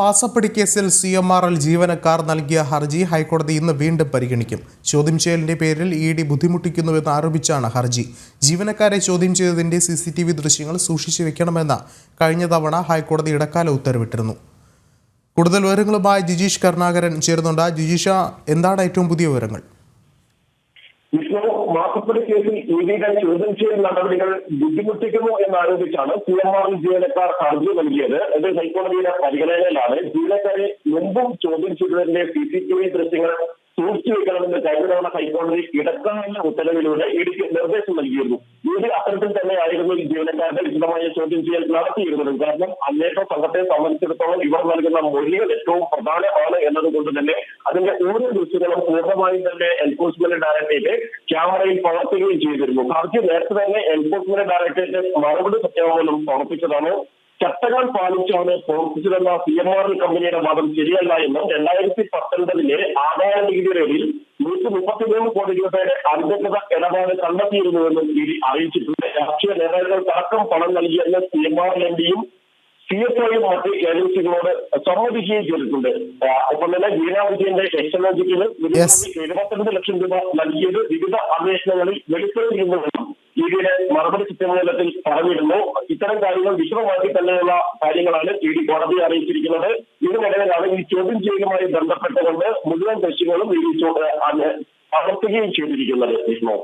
മാസപ്പടി കേസിൽ C M R L ജീവനക്കാർ നൽകിയ ഹർജി ഹൈക്കോടതി ഇന്ന് വീണ്ടും പരിഗണിക്കും. ചോദ്യം ചെയ്യലിന്റെ പേരിൽ ഇ ഡി ബുദ്ധിമുട്ടിക്കുന്നുവെന്ന് ആരോപിച്ചാണ് ഹർജി. ജീവനക്കാരെ ചോദ്യം ചെയ്തതിന്റെ സി സി ടി വി ദൃശ്യങ്ങൾ സൂക്ഷിച്ചു വെക്കണമെന്ന് കഴിഞ്ഞ തവണ ഹൈക്കോടതി ഇടക്കാല ഉത്തരവിട്ടിരുന്നു. കൂടുതൽ വിവരങ്ങളുമായി ജിജീഷ് കരുണാകരൻ ചേരുന്നുണ്ട്. ജിജീഷ എന്താണ് ഏറ്റവും പുതിയ വിവരങ്ങൾ? വിഷ്ണു മാസപ്പടി കേസിൽ ഇഡിയുടെ ചോദ്യം ചെയ്യൽ നടപടികൾ ബുദ്ധിമുട്ടിക്കുന്നു എന്നാരോപിച്ചാണ് സി എം ആർ ജീവനക്കാർ ഹർജി നൽകിയത്. ഇത് ഹൈക്കോടതിയുടെ പരിഗണനയിലാണ്. ജീവനക്കാരെ മുമ്പും ചോദ്യം ചെയ്തതിന്റെ സി സി ടി വി ദൃശ്യങ്ങൾ സൂക്ഷിച്ചു വെക്കണമെന്ന് കഴിഞ്ഞ തവണ ഹൈക്കോടതി ഇടക്കാല ഉത്തരവിലൂടെ ഇടുക്കി നിർദ്ദേശം നൽകിയിരുന്നു. ഇത് അത്തരത്തിൽ തന്നെയായിരുന്നു ഈ ജീവനക്കാരുടെ വിശദമായ ചോദ്യം ചെയ്യൽ നടത്തിയിരുന്നത്. കാരണം അന്വേഷണ സംഘത്തെ സംബന്ധിച്ചിടത്തോളം ഇവർ നൽകുന്ന മൊഴികൾ ഏറ്റവും പ്രധാനമാണ് എന്നതുകൊണ്ട് തന്നെ അതിന്റെ ഓരോ ദൃശ്യങ്ങളും പൂർണമായും തന്നെ എൻഫോഴ്സ്മെന്റ് ഡയറക്ടറേറ്റ് ക്യാമറയിൽ പകർത്തുകയും ചെയ്തിരുന്നു. ഹർജി നേരത്തെ തന്നെ എൻഫോഴ്സ്മെന്റ് ഡയറക്ടറേറ്റ് മറുപടി സത്യവാങ്മൂലം സമർപ്പിച്ചതാണ് ചട്ടങ്ങൾ പാലിച്ചാണ് പ്രവർത്തിച്ചതെന്ന സി എം ആർ എൽ കമ്പനിയുടെ വാദം ശരിയല്ല എന്നും രണ്ടായിരത്തി പത്തൊൻപതിലെ ആദായ നികുതി ഇടയിൽ നൂറ്റി മുപ്പത്തിമൂന്ന് കോടി രൂപയുടെ അനധികൃത ഇടപാട് കണ്ടെത്തിയിരുന്നുവെന്നും ഇഡി അറിയിച്ചിട്ടുണ്ട്. രാഷ്ട്രീയ നേതാക്കൾ അടക്കം പണം നൽകിയെന്ന് സി എം ആർ എൽ ഡിയും സി എസ് ഐയും മറ്റ് ഏജൻസികളോട് സമ്മതിക്കുകയും ചെയ്തിട്ടുണ്ട്. അപ്പോൾ ഒപ്പം തന്നെ വീണാ വിജയന്റെ എക്സലോജിക്കിന് എഴുപത്തിരണ്ട് ലക്ഷം രൂപ നൽകിയത് വിവിധ അന്വേഷണങ്ങളിൽ വെളിപ്പെടുത്തിയിരുന്നുവെന്നും മറുപടി സത്യവാങ്മൂലത്തിൽ പറഞ്ഞിരുന്നു. ഇത്തരം കാര്യങ്ങൾ വിശദമാക്കി തന്നെയുള്ള കാര്യങ്ങളാണ് ഇ ഡി കോടതിയെ അറിയിച്ചിരിക്കുന്നത്. ഇതിനിടയിലാണ് ഈ ചോദ്യം ചെയ്യലുമായി ബന്ധപ്പെട്ടുകൊണ്ട് മുഴുവൻ കക്ഷികളും ഇ ഡി സമർപ്പിക്കുകയും ചെയ്തിരിക്കുന്നത്. വിഷ്ണു